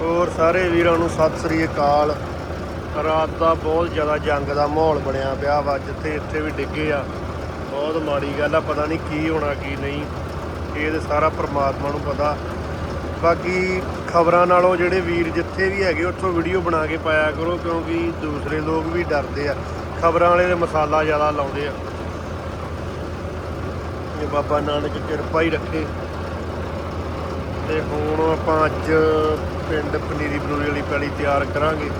ਹੋਰ ਸਾਰੇ ਵੀਰਾਂ ਨੂੰ ਸਤਿ ਸ੍ਰੀ ਅਕਾਲ। ਰਾਤ ਦਾ ਬਹੁਤ ਜ਼ਿਆਦਾ ਜੰਗ ਦਾ ਮਾਹੌਲ ਬਣਿਆ ਪਿਆ ਵਾ, ਜਿੱਥੇ ਇੱਥੇ ਵੀ ਡਿੱਗੇ ਆ। ਬਹੁਤ ਮਾੜੀ ਗੱਲ ਆ, ਪਤਾ ਨਹੀਂ ਕੀ ਹੋਣਾ, ਕੀ ਨਹੀਂ। ਇਹ ਤੇ ਸਾਰਾ ਪ੍ਰਮਾਤਮਾ ਨੂੰ ਪਤਾ। ਬਾਕੀ ਖਬਰਾਂ ਨਾਲੋਂ ਜਿਹੜੇ ਵੀਰ ਜਿੱਥੇ ਵੀ ਹੈਗੇ, ਉੱਥੋਂ ਵੀਡੀਓ ਬਣਾ ਕੇ ਪਾਇਆ ਕਰੋ, ਕਿਉਂਕਿ ਦੂਸਰੇ ਲੋਕ ਵੀ ਡਰਦੇ ਆ। ਖਬਰਾਂ ਵਾਲੇ ਦੇ ਮਸਾਲਾ ਜ਼ਿਆਦਾ ਲਾਉਂਦੇ ਆ। ਇਹ ਬਾਬਾ ਨਾਨਕ ਕਿਰਪਾ ਹੀ ਰੱਖੇ। ਤੇ ਹੁਣ ਆਪਾਂ ਅੱਜ ਪਿੰਡ ਪਨੀਰੀ ਬਨੂਰੀ ਵਾਲੀ ਪੈਲੀ ਤਿਆਰ ਕਰਾਂਗੇ।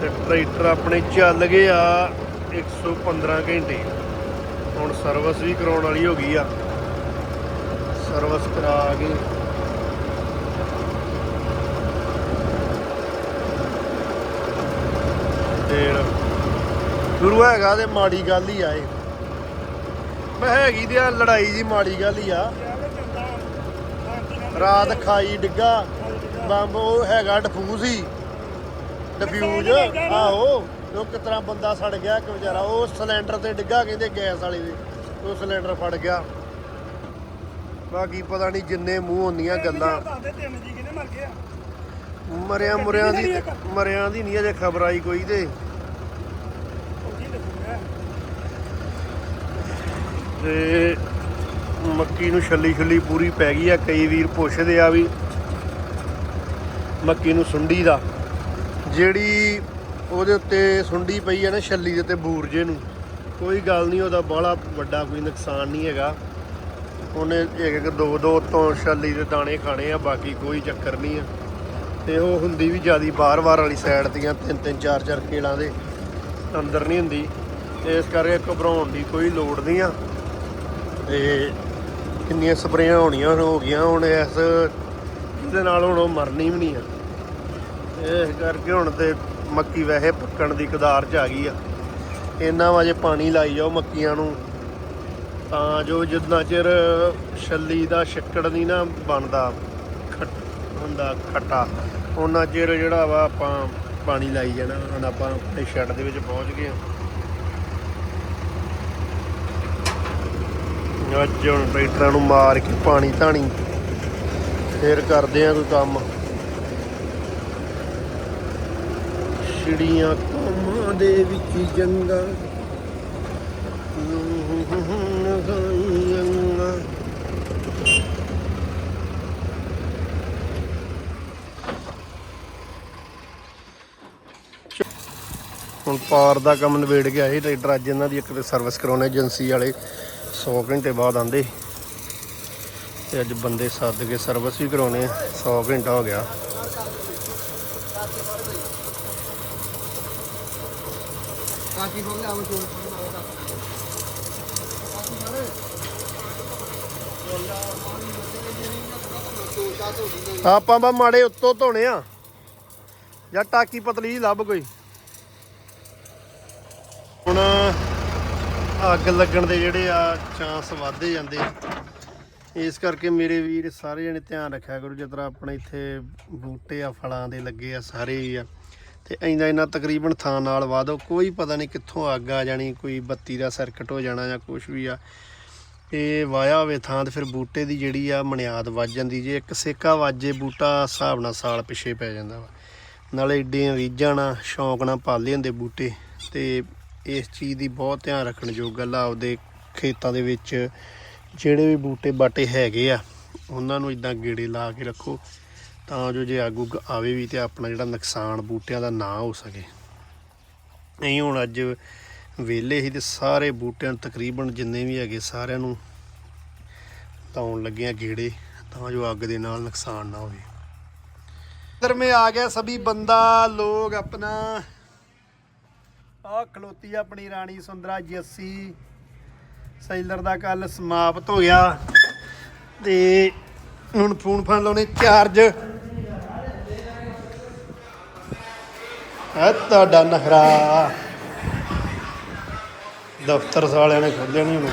ਤੇ ਟਰੈਕਟਰ ਆਪਣੇ ਚੱਲ ਗਏ ਆ 115 ਘੰਟੇ। ਹੁਣ ਸਰਵਿਸ ਵੀ ਕਰਾਉਣ ਵਾਲੀ ਹੋ ਗਈ ਆ। ਸਰਵਿਸ ਕਰਾ ਕੇ ਤੇ ਗੁਰੂ ਹੈਗਾ ਤੇ ਮਾੜੀ ਗੱਲ ਹੀ ਆ ਇਹ। ਮੈਂ ਹੈਗੀ ਤੇ ਆ, ਲੜਾਈ ਦੀ ਮਾੜੀ ਗੱਲ ਹੀ ਆ। ਰਾਤ ਖਾਈ ਡਿੱਗਾ ਬੰਬ ਉਹ ਹੈਗਾ ਡਫੂਜ਼ ਹੀ। ਡਿਫਿਊਜ਼ ਆਹੋ ਉਹ ਕਿਤਨਾ ਬੰਦਾ ਸੜ ਗਿਆ ਕਿ ਵਿਚਾਰਾ ਉਹ ਸਿਲੰਡਰ ਤੇ ਡਿੱਗਾ ਕਹਿੰਦੇ ਗੈਸ ਵਾਲੇ ਦੇ ਉਹ ਸਿਲੰਡਰ ਫੜ ਗਿਆ। ਬਾਕੀ ਪਤਾ ਨਹੀਂ ਜਿੰਨੇ ਮੂੰਹ ਹੁੰਦੀਆਂ ਗੱਲਾਂ। ਦੱਸਦੇ ਤਿੰਨ ਜੀ ਕਿਹਨੇ ਮਰ ਗਏ ਆ? ਮਰਿਆਂ ਮੁਰਿਆਂ ਦੀ ਮਰਿਆਂ ਦੀ ਨਹੀਂ ਅਜੇ ਖਬਰ ਆਈ ਕੋਈ ਤੇ। ਤੇ ਮੱਕੀ ਨੂੰ ਛੱਲੀ ਛੁੱਲੀ ਪੂਰੀ ਪੈ ਗਈ ਆ, ਕਈ ਵੀਰ ਪੁੱਛਦੇ ਆ ਵੀ ਮੱਕੀ ਨੂੰ ਸੁੰਡੀ ਦਾ। ਜਿਹੜੀ ਉਹਦੇ ਉੱਤੇ ਸੁੰਡੀ ਪਈ ਆ ਨਾ ਛੱਲੀ ਦੇ ਉੱਤੇ ਬੂਰਜੇ ਨੂੰ, ਕੋਈ ਗੱਲ ਨਹੀਂ, ਉਹਦਾ ਬਾਹਲਾ ਵੱਡਾ ਕੋਈ ਨੁਕਸਾਨ ਨਹੀਂ ਹੈਗਾ। ਉਹਨੇ ਇੱਕ ਇੱਕ ਦੋ ਦੋ ਤੋਂ ਛੱਲੀ ਦੇ ਦਾਣੇ ਖਾਣੇ ਆ, ਬਾਕੀ ਕੋਈ ਚੱਕਰ ਨਹੀਂ ਆ। ਤੇ ਉਹ ਹੁੰਦੀ ਵੀ ਜਿਆਦੀ ਬਾਰ-ਬਾਰ ਵਾਲੀ ਸਾਈਡ ਦੀਆਂ, ਤਿੰਨ ਤਿੰਨ ਚਾਰ ਚਾਰ ਕੇਲਾਂ ਦੇ ਅੰਦਰ ਨਹੀਂ ਹੁੰਦੀ। ਇਸ ਕਰਕੇ ਘਬਰਾਉਣ ਦੀ ਕੋਈ ਲੋੜ ਨਹੀਂ ਆ। ਤੇ ਕਿੰਨੀਆਂ ਸਪਰੇਆਂ ਹੋਣੀਆਂ, ਹੋ ਗਈਆਂ ਹੁਣ ਇਸ ਦੇ ਨਾਲ ਹੁਣ ਉਹ ਮਰਨੀ ਵੀ ਨਹੀਂ ਆ। ਇਸ ਕਰਕੇ ਹੁਣ ਤੇ ਮੱਕੀ ਵੈਸੇ ਪੱਕਣ ਦੀ ਕਦਾਰ 'ਚ ਆ ਗਈ ਆ। ਇੰਨਾ ਵਜੇ ਪਾਣੀ ਲਾਈ ਜਾਓ ਮੱਕੀਆਂ ਨੂੰ, ਤਾਂ ਜੋ ਜਿੰਨਾ ਚਿਰ ਛੱਲੀ ਦਾ ਛਿੱਕੜ ਨਹੀਂ ਨਾ ਬਣਦਾ, ਖੱਟ ਹੁੰਦਾ ਖੱਟਾ ਉਹਨਾਂ ਚਿਰ ਜਿਹੜਾ ਵਾ ਆਪਾਂ ਪਾਣੀ ਲਾਈ ਜਾਣਾ, ਹੁਣ ਆਪਾਂ ਆਪਣੇ ਸ਼ੈੱਡ ਦੇ ਵਿੱਚ ਪਹੁੰਚ ਗਏ ਹਾਂ ਅੱਜ ਹੁਣ ਟਰੈਕਟਰਾਂ ਨੂੰ ਮਾਰ ਕੇ ਪਾਣੀ ਧਾਣੀ। ਫੇਰ ਕਰਦੇ ਆ ਕੋਈ ਕੰਮ। ਛਿੜੀਆਂ ਕੰਮਾਂ ਦੇ ਵਿੱਚ ਜੰਗਾ। ਹੁਣ ਪਾਰ ਦਾ ਕੰਮ ਨਿਬੇੜ ਗਿਆ ਇਹ ਟਰੈਕਟਰ। ਅੱਜ ਇਹਨਾਂ ਦੀ ਇੱਕ ਸਰਵਿਸ ਕਰਾਉਣੇ ਏਜੰਸੀ ਵਾਲੇ। 100 ਘੰਟੇ ਬਾਅਦ ਆਂਦੇ ਤੇ ਅੱਜ ਬੰਦੇ ਸੱਦ ਕੇ ਸਰਵਿਸ ਵੀ ਕਰਾਉਣੇ 100 ਘੰਟਾ ਹੋ ਗਿਆ। ਕਾਕੀ ਚੋਲ ਆਪਾਂ ਬਾ ਮਾੜੇ ਉੱਤੋਂ ਧੋਣੇ ਆ। ਜਾਂ ਟਾਕੀ ਪਤਲੀ ਲੱਭ ਕੋਈ ਹੁਣ ਅੱਗ ਲੱਗਣ ਦੇ ਜਿਹੜੇ ਆ ਚਾਂਸ ਵੱਧਦੇ ਜਾਂਦੇ ਇਸ ਕਰਕੇ ਮੇਰੇ ਵੀਰ ਸਾਰੇ ਜਣੇ ਧਿਆਨ ਰੱਖਿਆ ਕਰੋ, ਜਿਸ ਤਰ੍ਹਾਂ ਆਪਣੇ ਇੱਥੇ ਬੂਟੇ ਆ, ਫਲਾਂ ਦੇ ਲੱਗੇ ਆ, ਸਾਰੇ ਹੀ ਆ। ਤੇ ਇੰਨਾ ਇੰਨਾ ਤਕਰੀਬਨ ਥਾਂ ਨਾਲ ਵਾਦੋ ਕੋਈ ਪਤਾ ਨਹੀਂ ਕਿੱਥੋਂ ਅੱਗ ਆ ਜਾਣੀ, ਕੋਈ ਬੱਤੀ ਦਾ ਸਰਕਟ ਹੋ ਜਾਣਾ ਜਾਂ ਕੁਝ ਵੀ ਆ। ਇਹ ਵਾਇਆ ਹੋਵੇ ਥਾਂ ਤੇ ਫਿਰ ਬੂਟੇ ਦੀ ਜਿਹੜੀ ਆ ਮਨਿਆਦ ਵੱਜ ਜਾਂਦੀ, ਜੇ ਇੱਕ ਸੇਕਾ ਵੱਜੇ ਬੂਟਾ, ਹਿਸਾਬ ਨਾਲ ਸਾਲ ਪਿੱਛੇ ਪੈ ਜਾਂਦਾ ਵਾ। ਨਾਲੇ ਏਡੇ ਰੀਝਾਂ ਨਾਲ ਸ਼ੌਂਕ ਨਾਲ ਪਾਲੇ ਹੁੰਦੇ ਬੂਟੇ, ਤੇ ਇਸ ਚੀਜ਼ ਦੀ ਬਹੁਤ ਧਿਆਨ ਰੱਖਣ ਯੋਗ ਗੱਲ ਆ, ਆਪਦੇ ਖੇਤਾਂ ਦੇ ਵਿੱਚ ਜਿਹੜੇ ਵੀ ਬੂਟੇ ਬਾਟੇ ਹੈਗੇ ਆ, ਉਹਨਾਂ ਨੂੰ ਇਦਾਂ ਗੇੜੇ ਲਾ ਕੇ ਰੱਖੋ, ਤਾਂ ਜੋ ਜੇ ਅੱਗ ਉੱਗ ਆਵੇ ਵੀ ਤੇ ਆਪਣਾ ਜਿਹੜਾ ਨੁਕਸਾਨ ਬੂਟਿਆਂ ਦਾ ਨਾ ਹੋ ਸਕੇ। ਨਹੀਂ ਹੁਣ ਅੱਜ ਵੇਲੇ ਹੀ ਤੇ ਸਾਰੇ ਬੂਟਿਆਂ ਨੂੰ ਤਕਰੀਬਨ ਜਿੰਨੇ ਵੀ ਹੈਗੇ ਸਾਰਿਆਂ ਨੂੰ ਲਾਉਣ ਲੱਗੇ ਆ ਗੇੜੇ, ਤਾਂ ਜੋ ਅੱਗ ਦੇ ਨਾਲ ਨੁਕਸਾਨ ਨਾ ਹੋਵੇ। ਇਧਰ में ਆ ਗਿਆ ਸਭੀ ਬੰਦਾ ਲੋਗ ਆਪਣਾ ਆ ਖਲੋਤੀ ਆਪਣੀ ਰਾਣੀ ਸੁੰਦਰਾ ਜੱਸੀ। ਸੈਲਰ ਦਾ ਕੱਲ ਸਮਾਪਤ ਹੋ ਗਿਆ ਤੇ ਹੁਣ ਫੋਨ ਫਾਨ ਲਾਉਣੇ ਚਾਰਜ। ਹੈ ਤੁਹਾਡਾ ਨਖਰਾ। ਦਫ਼ਤਰ ਵਾਲਿਆਂ ਨੇ ਖੋਲਿਆ ਨਹੀਂ ਹੁਣ।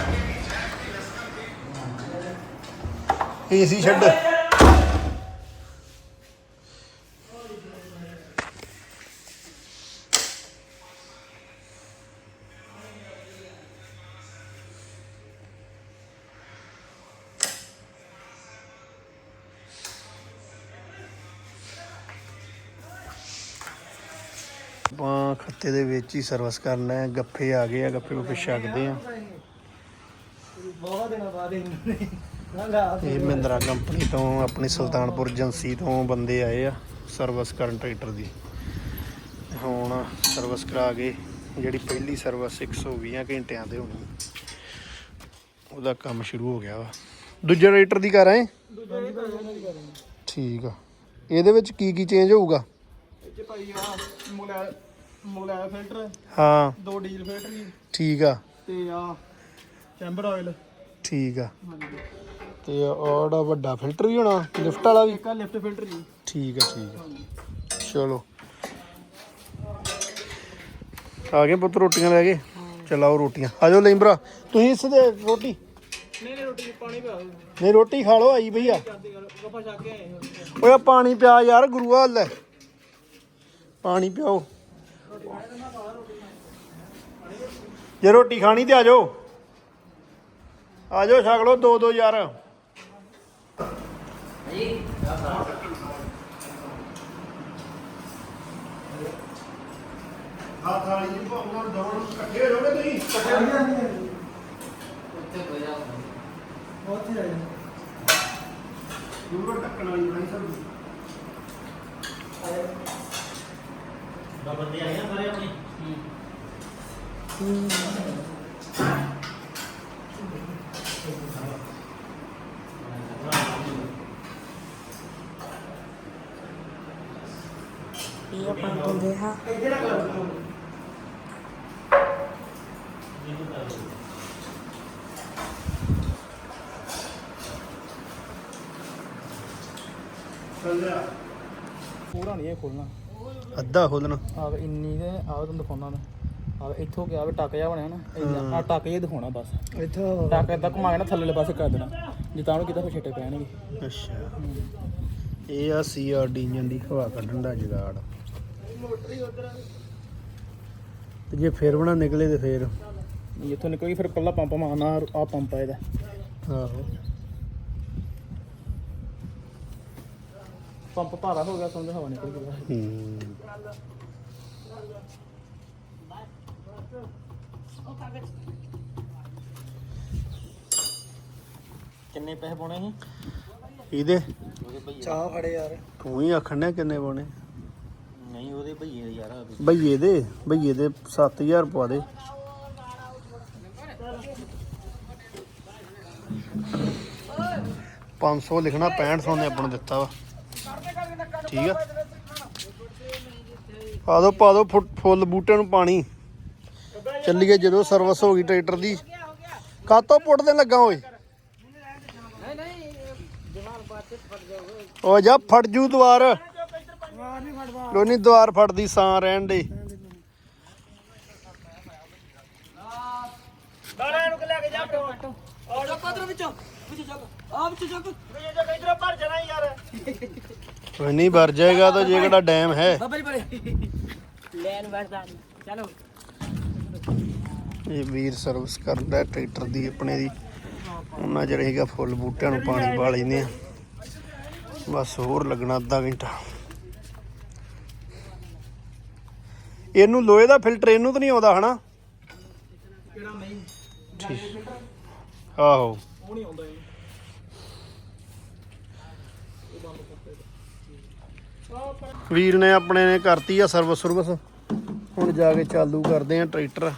ਏਸੀ ਛੱਡ। ਆਪਾਂ ਖੱਤੇ ਦੇ ਵਿੱਚ ਹੀ ਸਰਵਿਸ ਕਰਨਾ ਹੈ। ਗੱਫੇ ਆ ਗਏ ਆ ਗੱਫੇ ਕੋ ਛਕਦੇ ਆ। ਬਹੁਤ ਦਿਨਾਂ ਬਾਅਦ ਇਹਨਾਂ ਨੇ ਨਾ ਇਹ ਮਹਿੰਦਰਾ ਕੰਪਨੀ ਤੋਂ ਆਪਣੀ ਸੁਲਤਾਨਪੁਰ ਏਜੰਸੀ ਤੋਂ ਬੰਦੇ ਆਏ ਆ ਸਰਵਿਸ ਕਰਨ ਟਰੈਕਟਰ ਦੀ। ਹੁਣ ਸਰਵਿਸ ਕਰਾ ਕੇ ਜਿਹੜੀ ਪਹਿਲੀ ਸਰਵਿਸ 120 ਘੰਟਿਆਂ ਤੇ ਹੋਣੀ। ਉਹਦਾ ਕੰਮ ਸ਼ੁਰੂ ਹੋ ਗਿਆ ਵਾ। ਦੂਜੇ ਟਰੈਕਟਰ ਦੀ ਕਰ ਆਏ? ਠੀਕ ਆ। ਇਹਦੇ ਵਿੱਚ ਕੀ ਕੀ ਚੇਂਜ ਹੋਊਗਾ ਇੱਥੇ ਭਾਈ ਆ ਮੁਗਲਾ ਮੁਗਲਾ ਫਿਲਟਰ ਹਾਂ। ਦੋ ਡੀਜ਼ਲ ਫਿਲਟਰ ਜੀ। ਠੀਕ ਆ। ਤੇ ਆ ਚੈਂਬਰ ਆਇਲ ਠੀਕ ਆ। ਹਾਂਜੀ। ਤੇ ਉਹਦਾ ਵੱਡਾ ਫਿਲਟਰ ਵੀ ਹੋਣਾ ਲਿਫਟ ਵਾਲਾ ਵੀ? ਇੱਕ ਆ ਲਿਫਟ ਫਿਲਟਰ ਜੀ। ਠੀਕ ਆ ਠੀਕ ਆ। ਚਲੋ। ਆ ਗਏ ਪੁੱਤ ਰੋਟੀਆਂ ਲੈ ਕੇ। ਚਲਾਓ ਰੋਟੀਆਂ। ਆ ਜਾਓ ਲੈਂਬਰਾ ਤੁਸੀਂ ਇਸ ਦੇ ਰੋਟੀ? ਨਹੀਂ ਨਹੀਂ ਰੋਟੀ ਪਾਣੀ ਪਿਆ ਦਿਓ। ਨਹੀਂ ਰੋਟੀ ਖਾ ਲਓ ਆਈ ਭਈਆ ਜਾਂਦੇ ਕਰ। ਗੱਪਾ ਛੱਕ ਕੇ ਆਏ ਹਾਂ। ਓਏ ਆਹ ਪਾਣੀ ਪਿਆ ਯਾਰ ਗੁਰੂਆ ਲੈ। ਪਾਣੀ ਪਿਓ ਜੇ ਰੋਟੀ ਖਾਣੀ ਤੇ ਆ ਜਾਓ। ਆ ਜਾਓ ਛਕ ਲਓ ਦੋ ਦੋ ਯਾਰ। ਹੱਥ ਵਾਲੀ ਜੀ। ਭਾਵੇਂ ਦੌੜ ਇਕੱਠੇ ਹੋ ਜਾਓਗੇ ਤੁਸੀਂ ਬਹੁਤ ਹੀ ਆਏ ਗੁਰੂ ਟੱਕਣ ਵਾਲੀ ਬਣਾਈ ਸਭ ਬੰਦੇ ਆਏ ਨਾ ਸਾਰੇ ਆਪਣੇ? ਇਹ ਆਪਾਂ ਕਹਿੰਦੇ ਹਾਂ ਚੱਲਿਆ ਪੂਰਾ ਨਹੀਂ ਇਹ ਖੋਲਣਾ। ਅੱਧਾ ਖੋਲਣਾ ਆਹ ਵੇ ਇੰਨੀ ਦੇ ਆਹ ਤੁਹਾਨੂੰ ਦਿਖਾਉਣਾ ਮੈਂ। ਆਹ ਵੇ ਇੱਥੋਂ ਗਿਆ ਵੇ ਟੱਕ ਜਾ ਬਣਿਆ ਨਾ ਆ ਟੱਕ ਜੇ ਦਿਖਾਉਣਾ ਬਸ। ਇੱਥੋਂ। ਟੱਕ ਏਦਾਂ ਘੁਮਾ ਕੇ ਨਾ ਥੱਲੇ ਪਾਸੇ ਕਰ ਦੇਣਾ। ਜਿੱਤਾਂ ਨੂੰ ਕਿਤੇ ਫਿਰ ਛਿੱਟੇ ਪੈਣਗੇ। ਅੱਛਾ। ਇਹ ਆ ਸੀਆਰਡੀ ਇੰਜਨ ਦੀ ਹਵਾ ਕੱਢਣ ਦਾ ਜੁਗਾੜ। ਤੇ ਜੇ ਫੇਰ ਬਣਾ ਨਿਕਲੇ ਤੇ ਫੇਰ? ਜਿੱਥੋਂ ਨਿਕਲ ਗਈ ਫਿਰ ਕੱਲਾ ਪੰਪ ਮਾਰਨਾ ਆ ਪੰਪ ਆ ਇਹਦਾ। ਆਹੋ। ਪੰਪ ਭਾਰਾ ਹੋ ਗਿਆ ਸਮਝ ਹਵਾ ਨਿਕਲ ਗਈ ਹੂੰ। ਕਿੰਨੇ ਪੈਸੇ ਪਾਉਣੇ ਸੀ? ਇਹਦੇ? ਉਹਦੇ ਭਈਏ ਚਾਹ ਫੜੇ ਯਾਰ। ਤੂੰ ਹੀ ਆਖਣ ਡਿਆ ਕਿੰਨੇ ਪਾਉਣੇ? ਨਹੀਂ ਉਹਦੇ ਭਈਏ ਦੇ ਯਾਰ ਭਈਏ ਦੇ ਭਈਏ ਦੇ 7000 ਪਵਾ ਦੇ। ਪੰਜ ਸੌ ਲਿਖਣਾ 6500 ਨੇ ਆਪਾਂ ਨੂੰ ਦਿੱਤਾ ਵਾ। ਠੀਕ ਆ। ਪਾ ਦੋ ਪਾ ਦੋ ਫੁੱਲ ਬੂਟਿਆਂ ਨੂੰ ਪਾਣੀ। ਚੱਲੀਏ ਜਦੋਂ ਸਰਵਿਸ ਹੋ ਗਈ ਟਰੈਕਟਰ ਦੀ। ਕਾਤੋਂ ਪੁੱਟਦੇ ਲੱਗਾ ਓਏ? ਓ ਜਾ ਫੜ ਜੂ ਦੁਆਰ। ਕੋਈ ਨਹੀਂ ਦੁਆਰ ਫੜਦੀ ਸਾਂ ਰਹਿਣ ਦੇ। ਦਾਣਾ ਨੂੰ ਲੈ ਕੇ ਜਾ ਟੋਟੋ ਔਰ ਪੱਧਰ ਵਿੱਚੋਂ ਵਿੱਚ ਚੱਕ। ਆ ਵਿੱਚ ਚੱਕ। ਵਿੱਚ ਚੱਕ ਇਧਰ ਭਰ ਜਾਣਾ ਯਾਰ। ਕੋਈ ਨਹੀਂ ਭਰ ਜਾਏਗਾ ਤਾਂ ਜੇ ਕਿਹੜਾ ਡੈਮ ਹੈ। ਬਾਬਾ ਜੀ ਪਰੇ ਲੈਨ ਵੜਦਾ ਚਲੋ। ਇਹ ਵੀਰ ਸਰਵਿਸ ਕਰਦਾ ਟਰੈਕਟਰ ਦੀ ਆਪਣੇ ਦੀ। ਉਹਨਾਂ ਚ ਰਹੇਗਾ ਫੁੱਲ ਬੂਟਿਆਂ ਨੂੰ ਪਾਣੀ ਪਾ ਲੈਂਦੇ ਆ। ਬਸ ਹੋਰ ਲੱਗਣਾ ਅੱਧਾ ਘੰਟਾ। ਇਹਨੂੰ ਲੋਹੇ ਦਾ ਫਿਲਟਰ ਇਹਨੂੰ ਤਾਂ ਨਹੀਂ ਆਉਂਦਾ ਹਨਾ? ਆਹੋ। ਉਹ ਨਹੀਂ ਆਉਂਦਾ ਇਹ। ਵੀਰ ਨੇ ਆਪਣੇ ਨੇ ਕਰਤੀ ਆ ਸਰਵਿਸ ਸਰਵਿਸ। ਹੁਣ ਜਾ ਕੇ ਚਾਲੂ ਕਰਦੇ ਆ ਟਰੈਕਟਰ।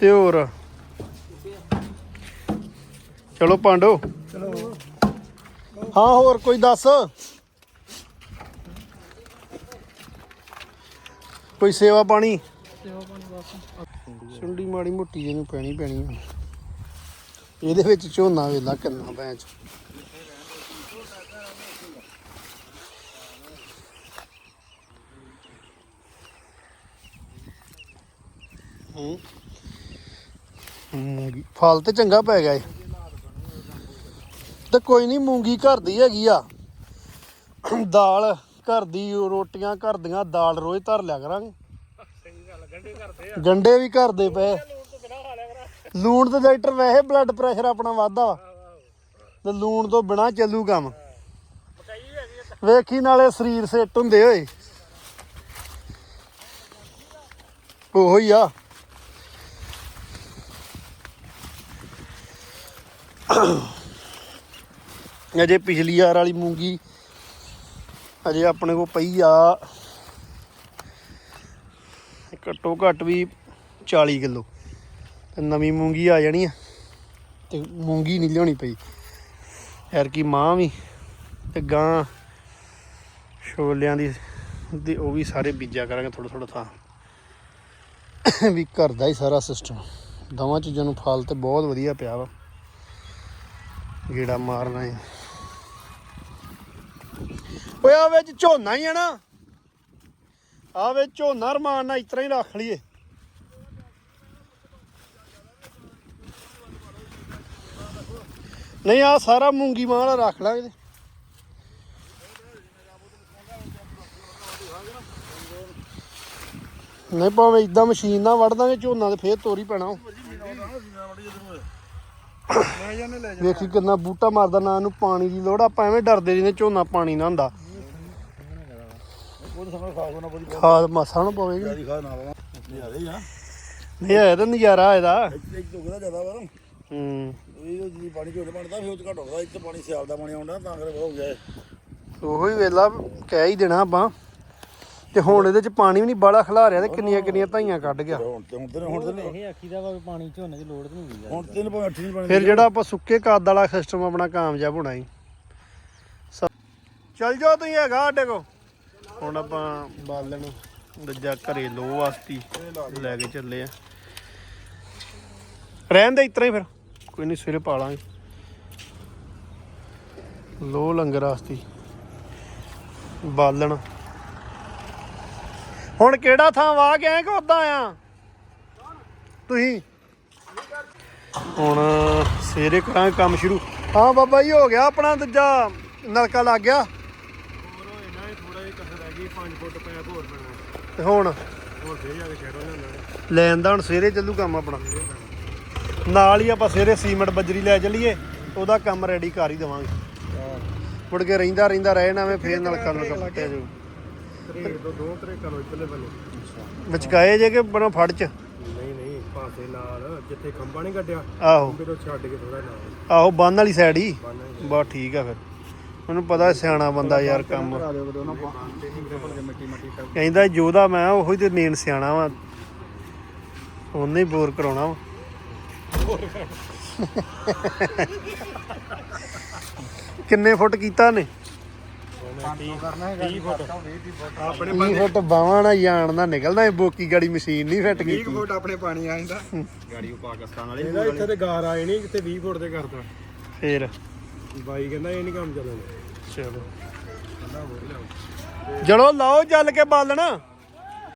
ਤੇ ਹੋਰ? ਚਲੋ ਪਾਂਡੋ। ਚਲੋ। ਹਾਂ ਹੋਰ ਕੋਈ ਦੱਸ? ਕੋਈ ਸੇਵਾ ਪਾਣੀ? ਸੁੰਡੀ ਮਾੜੀ ਮੋਟੀ ਜਿਹਨੂੰ ਪੈਣੀ ਪੈਣੀ ਆ। ਇਹਦੇ ਵਿੱਚ ਝੋਨਾ ਵੇਲਾ ਕਿੰਨਾ ਬੈਂਚ ਫਲ ਤੇ ਚੰਗਾ ਪੈ ਗਿਆ ਏ। ਤੇ ਕੋਈ ਨਹੀਂ ਮੂੰਗੀ ਘਰ ਦੀ ਹੈਗੀ ਆ। ਦਾਲ ਘਰ ਦੀ ਰੋਟੀਆਂ ਘਰ ਦੀਆਂ ਦਾਲ ਰੋਜ਼ ਧਰ ਲਿਆ ਕਰਾਂਗੇ। ਗੰਡੇ ਵੀ ਘਰ ਦੇ ਪਏ। ਲੂਣ ਤੇ ਡਾਕਟਰ ਵੈਸੇ ਬਲੱਡ ਪ੍ਰੈਸ਼ਰ ਆਪਣਾ ਵੱਧਦਾ ਵਾ। ਤੇ ਲੂਣ ਤੋਂ ਬਿਨਾ ਚੱਲੂ ਕੰਮ। ਵੇਖੀ ਨਾਲੇ ਸਰੀਰ ਸੈੱਟ ਹੁੰਦੇ ਓਏ। ਉਹੋ ਹੀ ਆ। ਅਜੇ ਪਿਛਲੀ ਵਾਰ ਵਾਲੀ ਮੂੰਗੀ ਅਜੇ ਆਪਣੇ ਕੋਲ ਪਈ ਆ। ਘੱਟੋ ਘੱਟ ਵੀ 40 ਕਿਲੋ। ਤੇ ਨਵੀਂ ਮੂੰਗੀ ਆ ਜਾਣੀ ਆ। ਤੇ ਮੂੰਗੀ ਨਹੀਂ ਲਿਆਉਣੀ ਪਈ। ਯਾਰ ਕੀ ਮਾਂ ਵੀ ਤੇ ਗਾਂ ਛੋਲਿਆਂ ਦੀ ਦੀ ਉਹ ਵੀ ਸਾਰੇ ਬੀਜਿਆ ਕਰਾਂਗੇ ਥੋੜਾ ਥੋੜਾ ਥਾਂ। ਵੀ ਘਰ ਦਾ ਹੀ ਸਾਰਾ ਸਿਸਟਮ ਦੋਵਾਂ ਚੀਜ਼ਾਂ ਨੂੰ ਫਲ ਤੇ ਬਹੁਤ ਵਧੀਆ ਪਿਆ ਵਾ। ਗੇੜਾ ਮਾਰਨਾ ਹੈ ਓਏ ਆ ਵਿੱਚ ਝੋਨਾ ਹੀ ਆ ਨਾ। ਆ ਵਿੱਚ ਝੋਨਾ ਰਮਾਨ ਨਾਲ ਇਸ ਤਰ੍ਹਾਂ ਹੀ ਰੱਖ ਲਈਏ। ਨਹੀਂ ਆ ਸਾਰਾ ਮੂੰਗੀ ਮਾਂ ਵਾਲਾ ਰੱਖ ਲਾਂਗੇ ਨਹੀਂ ਭਾਵੇਂ ਇਦਾਂ ਮਸ਼ੀਨ ਨਾਲ ਵੜ ਦਾਂਗੇ ਝੋਨਾ ਤੇ ਫੇਰ ਤੋਰੀ ਪੈਣਾ। ਵੇਖੀ ਕਿੰਨਾ ਬੂਟਾ ਮਾਰਦਾ ਨਾ ਇਹਨੂੰ ਪਾਣੀ ਦੀ ਲੋੜ ਆਪਾਂ ਐਵੇਂ ਡਰਦੇ ਜਿਵੇਂ ਝੋਨਾ ਪਾਣੀ ਨਾ ਹੁੰਦਾ। ਖਾਸ ਹੋਣਾ ਖਾਦ ਮਾਸਾ ਨਾ ਪਵੇਗੀ ਜਿਆਦੀ ਖਾਸ ਨਾ ਜ਼ਿਆਦਾ ਹੀ ਆ। ਨਹੀਂ ਆਇਆ ਤਾਂ ਨਜ਼ਾਰਾ ਇਹਦਾ ਇੱਕ ਤੋਂ ਉਹਦਾ ਜ਼ਿਆਦਾ ਵਾ ਹੂੰ। ਇਹ ਜੀ ਪਾਣੀ ਝੋਲੇ ਬਣਦਾ ਫਿਰ ਉਹ ਚ ਘੱਟ ਹੁੰਦਾ ਇੱਥੇ ਪਾਣੀ ਸਿਆਲ ਦਾ ਪਾਣੀ ਆਉਂਦਾ ਤਾਂ ਕਰਕੇ ਹੋ ਗਿਆ। ਉਹੋ ਹੀ ਵੇਲਾ ਕਹਿ ਹੀ ਦੇਣਾ ਆਪਾਂ। ਤੇ ਹੁਣ ਇਹਦੇ ਚ ਪਾਣੀ ਵੀ ਨਹੀਂ ਬਾਲਾ ਖਿਲਾ ਰਿਹਾ ਤੇ ਕਿੰਨੀਆਂ ਕਿੰਨੀਆਂ ਧਾਈਆਂ ਕੱਢ ਗਿਆ। ਹੁਣ ਤੇ ਹੁਣ ਤੇ ਹੁਣ ਤੇ ਇਹ ਆਖੀ ਦਾ ਵਾ ਵੀ ਪਾਣੀ ਝੋਨੇ ਦੀ ਲੋੜ ਨਹੀਂ ਹੁੰਦੀ ਹੁਣ ਤੇ ਨਹੀਂ ਭਾਵੇਂ ਅੱਠ ਨਹੀਂ ਪਾਣੀ ਫਿਰ ਜਿਹੜਾ ਆਪਾਂ ਸੁੱਕੇ ਕੱਦ ਵਾਲਾ ਸਿਸਟਮ ਆਪਣਾ ਕਾਮਯਾਬ ਹੋਣਾ ਹੀ ਚੱਲ ਜਾਓ ਤੁਸੀਂ ਹੈਗਾ ਸਾਡੇ ਕੋ ਹੁਣ ਆਪਾਂ ਬਾਲਣ ਦੂਜਾ ਘਰੇ ਲੋ ਵਾਸਤੀ ਲੈ ਕੇ ਚੱਲੇ ਆ। ਰਹਿਣ ਦੇ ਇਤਰਾ ਹੀ ਫਿਰ। ਕੋਈ ਨਹੀਂ ਸਵੇਰੇ ਪਾ ਲਾਂਗੇ ਲੋ ਲੰਗਰ ਵਾਸਤੀ। ਬਾਲਣ। ਹੁਣ ਕਿਹੜਾ ਥਾਂ ਵਾਹ ਕੇ ਆਏ ਕਿ ਉਦਾਂ ਆ? ਤੁਸੀਂ? ਹੁਣ ਸਵੇਰੇ ਕਰਾਂਗੇ ਕੰਮ ਸ਼ੁਰੂ। ਹਾਂ ਬਾਬਾ ਜੀ, ਹੋ ਗਿਆ ਆਪਣਾ ਦੂਜਾ ਨਲਕਾ ਲੱਗ ਗਿਆ। ਤੇ ਹੁਣ ਲੈਣ ਦਾ ਹੁਣ ਸਵੇਰੇ ਚੱਲੂ ਕੰਮ ਆਪਣਾ। ਨਾਲ ਹੀ ਆਪਾਂ ਸਵੇਰੇ ਸੀਮੈਂਟ ਬੱਜਰੀ ਲੈ ਚੱਲੀਏ ਉਹਦਾ ਕੰਮ ਰੈਡੀ ਕਰ ਹੀ ਦੇਵਾਂਗੇ। ਮੁੜ ਕੇ ਰਹਿੰਦਾ ਰਹਿੰਦਾ ਰਹੇ ਨਾ ਐਵੇਂ ਫੇਰ ਜਾਊ। ਤਰੇਕ ਤੋਂ ਦੋ ਕਰੋ ਇੱਧਰਲੇ ਬੰਨੇ ਵਿਚਕਾਏ ਜੇ ਕਿ ਬਣਾ ਫੜ ਚ? ਨਹੀਂ ਨਹੀਂ ਪਾਸੇ ਨਾਲ ਜਿੱਥੇ ਖੰਭਾ ਨਹੀਂ ਕੱਢਿਆ ਆਹੋ। ਫਿਰ ਉਹ ਛੱਡ ਕੇ ਥੋੜਾ ਨਾਲ। ਆਹੋ ਬੰਨ ਵਾਲੀ ਸਾਈਡ ਹੀ। ਬੰਨ ਬਸ ਠੀਕ ਆ ਫਿਰ। ਮੈਨੂੰ ਪਤਾ ਸਿਆਣਾ ਬੰਦਾ ਯਾਰ ਕੰਮ। ਕਰਾ ਦਿਓ ਕਦੋਂ ਨਾ ਮਿੱਟੀ ਮਿੱਟੀ ਕਰ ਕਹਿੰਦਾ ਜੋਦਾ ਮੈਂ ਉਹੀ ਤੇ ਮੇਨ ਸਿਆਣਾ ਵਾ। ਉਹਨੇ ਹੀ ਬੋਰ ਕਰਾਉਣਾ ਵਾ। ਕਿੰਨੇ ਫੁੱਟ ਕੀਤਾ ਨੇ 30 ਫੁੱਟ ਆਪਣੇ 20 ਫੁੱਟ ਬਾਵਾਂ ਨਾਲ ਜਾਣ ਦਾ ਨਿਕਲਦਾ ਇਹ ਬੋਕੀ ਗਾੜੀ ਮਸ਼ੀਨ ਨਹੀਂ ਫਿੱਟ 20 ਕੀਤੀ। ਫੁੱਟ ਆਪਣੇ ਪਾਣੀ ਆ ਜਾਂਦਾ। ਗਾੜੀ ਉਹ ਪਾਕਿਸਤਾਨ ਵਾਲੇ ਇਹਦਾ ਇੱਥੇ ਤੇ ਗਾਰ ਆਏ ਨਹੀਂ ਕਿਤੇ 20 ਫੁੱਟ ਤੇ। ਕਰਦਾ ਫੇਰ। ਬਾਈ ਕਹਿੰਦਾ ਇਹ ਨਹੀਂ ਕੰਮ ਚੱਲਣਾ। ਚਲੋ। ਜੜੋ ਲਾਓ ਚੱਲ ਕੇ ਬਾਲਣਾ।